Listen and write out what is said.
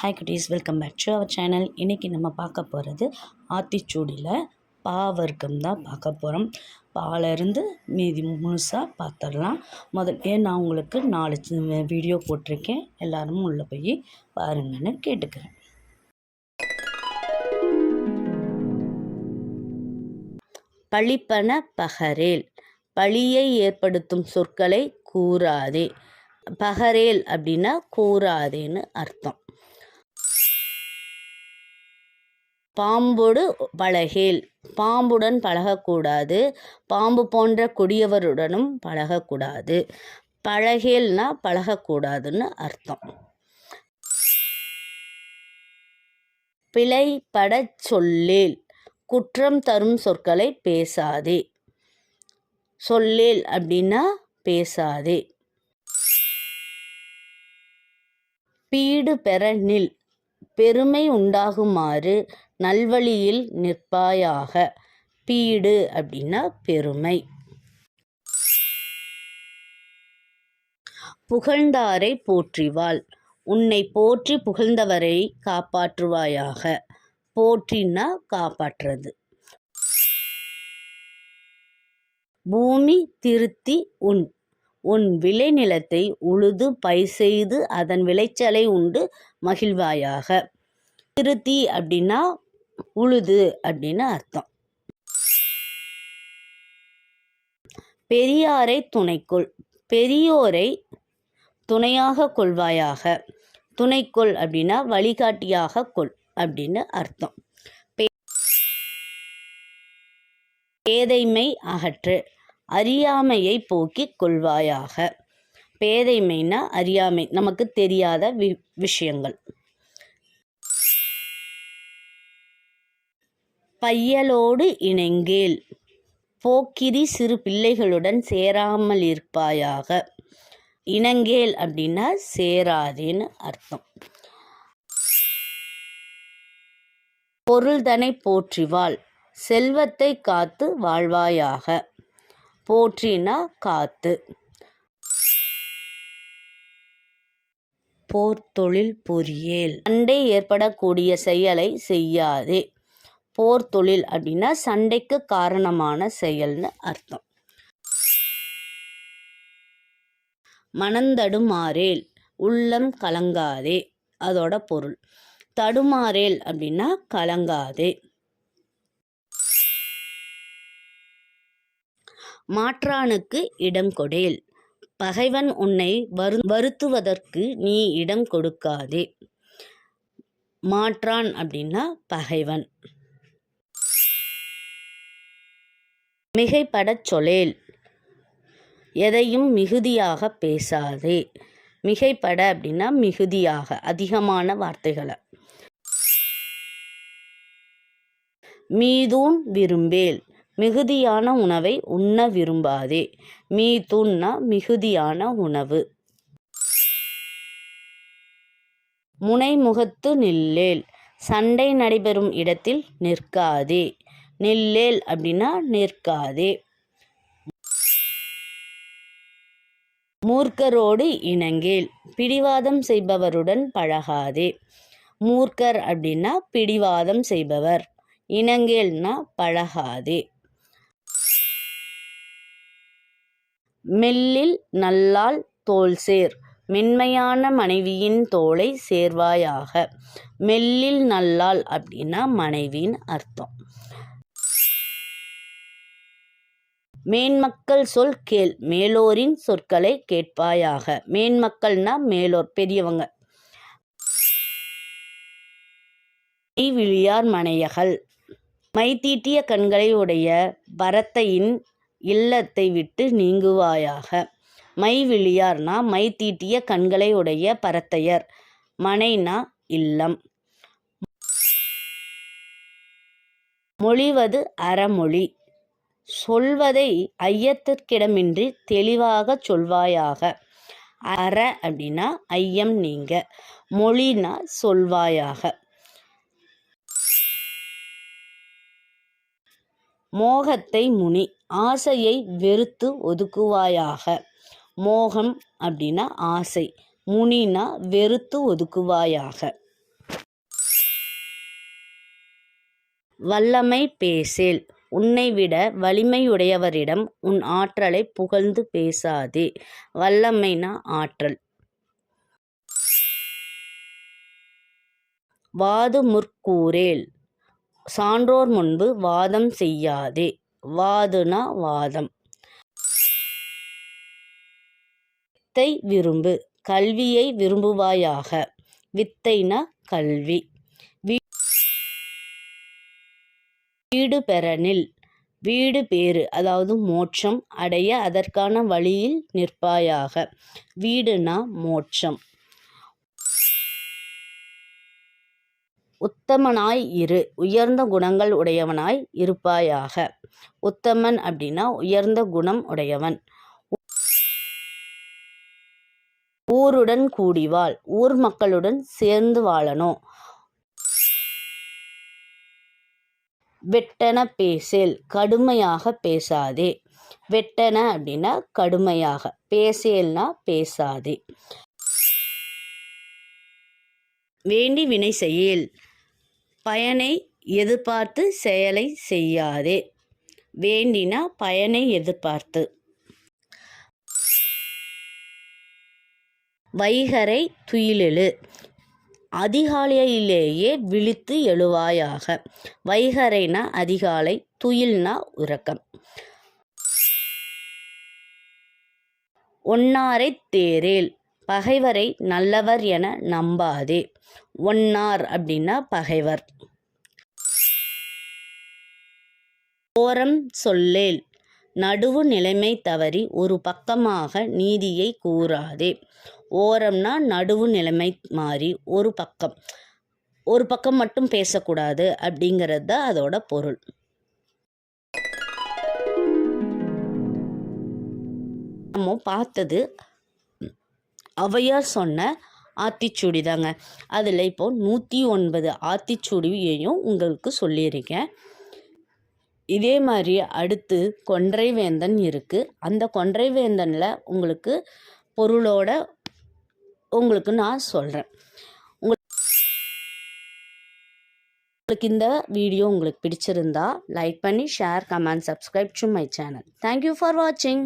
Hi குட்டீஸ் welcome back to our channel இன்றைக்கி நம்ம பார்க்க போகிறது ஆத்திச்சூடியில் பாவர்க்கம் தான் பார்க்க போகிறோம் பாலருந்து மீதி முழுசாக பார்த்துடலாம் முதல்ல நான் உங்களுக்கு நாலு வீடியோ போட்டிருக்கேன். எல்லாரும் உள்ளே போய் பாருங்கன்னு கேட்டுக்கிறேன். பழிப்பன பகரேல் பழியை ஏற்படுத்தும் சொற்களை கூறாதே. பகரேல் அப்படின்னா கூறாதேன்னு அர்த்தம். பாம்போடு பழகேல். பாம்புடன் பழகக்கூடாது. பாம்பு போன்ற கொடியவருடனும் பழகக்கூடாது. பழகேல்னா பழகக்கூடாதுன்னு அர்த்தம். பிழைப்படச் சொல்லேல். குற்றம் தரும் சொற்களை பேசாதே. சொல்லேல் அப்படின்னா பேசாதே. பீடு பெற நில். பெருமை உண்டாகுமாறு நல்வழியில் நிற்பாயாக. பீடு அப்படின்னா பெருமை. புகழ்ந்தாரை போற்றிவாள். உன்னை போற்றி புகழ்ந்தவரை காப்பாற்றுவாயாக. போற்றினா காப்பாற்றுறது பூமி திருத்தி உன் உன் விளைநிலத்தை உழுது பயிர் செய்து அதன் விளைச்சலை உண்டு மகிழ்வாயாக. திருத்தி அப்படின்னா உழுது அப்படின்னு அர்த்தம். பெரியாரை துணைக்கொள். பெரியோரை துணையாக கொள்வாயாக. துணைக்கொள் அப்படின்னா வழிகாட்டியாக கொள் அப்படின்னு அர்த்தம். பேதைமை அகற்று. அறியாமையை போக்கிக் கொள்வாயாக. பேதைமைனா அறியாமை. நமக்கு தெரியாத வி விஷயங்கள். பையலோடு இணைங்கேல் போக்கிரி சிறு பிள்ளைகளுடன் சேராமல் இருப்பாயாக. இணங்கேல் அப்படின்னா சேராதேன்னு அர்த்தம். பொருள்தனை போற்றிவாள். செல்வத்தை காத்து வாழ்வாயாக. போற்றினா காத்து. போர்த்தொழில் பொறியியல் சண்டை ஏற்படக்கூடிய செயலை செய்யாதே. போர்த்தொழில் அப்படின்னா சண்டைக்கு காரணமான செயல்னு அர்த்தம். மனந்தடுமாறேல். உள்ளம் கலங்காதே. அதோட பொருள். தடுமாறேல் அப்படின்னா கலங்காதே. மாற்றானுக்கு இடம் கொடேல். பகைவன் உன்னை வரு வருத்துவதற்கு நீ இடம் கொடுக்காதே. மாற்றான் அப்படின்னா பகைவன். மிகைப்படச் சொலேல். எதையும் மிகுதியாக பேசாதே. மிகைப்பட அப்படின்னா மிகுதியாக அதிகமான வார்த்தைகளை. மீதூன் விரும்பேல். மிகுதியான உணவை உண்ண விரும்பாதே. மீ மீதூன்னா மிகுதியான உணவு. முனைமுகத்து நில்லேல். சண்டை நடைபெறும் இடத்தில் நிற்காதே. நில்லேல் அப்படின்னா நிற்காதே. மூர்க்கரோடு இணங்கேல். பிடிவாதம் செய்பவருடன் பழகாதே. மூர்க்கர் அப்படின்னா பிடிவாதம் செய்பவர். இணங்கேல்னா பழகாதே. மெல்லில் நல்லால் தோல் சேர். மென்மையான மனைவியின் தோலை சேர்வாயாக. மெல்லில் நல்லால் அப்படின்னா மனைவின்னு அர்த்தம். மேன்மக்கள் சொல் கேள். மேலோரின் சொற்களை கேட்பாயாக. மேன்மக்கள்னா மேலோர் பெரியவங்க. விழியார் மனையகள் மைத்தீட்டிய கண்களை உடைய பரத்தையின் இல்லத்தை விட்டு நீங்குவாயாக. மை விழியார்னா மை தீட்டிய கண்களை உடைய பரத்தையர். மனைனா இல்லம். மொழிவது அறமொழி. சொல்வதை ஐயத்திற்கிடமின்றி தெளிவாக சொல்வாயாக. அற அப்படின்னா ஐயம் நீங்க. மொழினா சொல்வாயாக. மோகத்தை முனி ஆசையை வெறுத்து ஒதுக்குவாயாக. மோகம் அப்படின்னா ஆசை முனினா வெறுத்து ஒதுக்குவாயாக. வல்லமை பேசேல் உன்னை விட வலிமையுடையவரிடம் உன் ஆற்றலை புகழ்ந்து பேசாதே. வல்லமைனா ஆற்றல். வாது முற்கூரேல் சான்றோர் முன்பு வாதம் செய்யாதே. வாதுனா வாதம். வித்தை விரும்பு. கல்வியை விரும்புவாயாக. வித்தைனா கல்வி. வீடு பெறனில் வீடு பேறு. அதாவது மோட்சம் அடைய அதற்கான வழியில் நிற்பாயாக. வீடுனா மோட்சம். உத்தமனாய் இரு உயர்ந்த குணங்கள் உடையவனாய் இருப்பாயாக. உத்தமன் அப்படின்னா உயர்ந்த குணம் உடையவன். ஊருடன் கூடி வாழ் ஊர் மக்களுடன் சேர்ந்து வாழணும் வெட்டன பேசேல் கடுமையாக பேசாதே. வெட்டன அப்படின்னா கடுமையாக பேசேல்னா பேசாதே. வேண்டி வினை செய்யேல். பயனை எதிர்பார்த்து செயலை செய்யாதே. வேண்டினா பயனை எதிர்பார்த்து. வைகரை துயிலெழு. அதிகாலையிலேயே விழித்து எழுவாயாக. வைகரைனா அதிகாலை துயில்னா உறக்கம். ஒன்னாரை தேரேல். பகைவரை நல்லவர் என நம்பாதே. ஒன்னார் அப்படின்னா பகைவர். ஓரம் சொல்லேல் நடுவு நிலைமை தவறி ஒரு பக்கமாக நீதியை கூறாதே. ஓரம்னா நடுவு நிலைமை மாறி ஒரு பக்கம். ஒரு பக்கம் மட்டும் பேசக்கூடாது அப்படிங்கிறது தான் அதோட பொருள். நம்ம பார்த்தது ஔவையார் சொன்ன ஆத்திச்சூடி தாங்க. அதில் இப்போது நூற்றி ஒன்பது ஆத்திச்சூடியையும் உங்களுக்கு சொல்லியிருக்கேன். இதே மாதிரி அடுத்து கொன்றை வேந்தன் இருக்குது அந்த கொன்றை வேந்தனில் உங்களுக்கு பொருளோட உங்களுக்கு நான் சொல்கிறேன் உங்களுக்கு இந்த வீடியோ உங்களுக்கு பிடிச்சிருந்தா லைக் பண்ணி share comment subscribe to my channel thank you for வாட்சிங்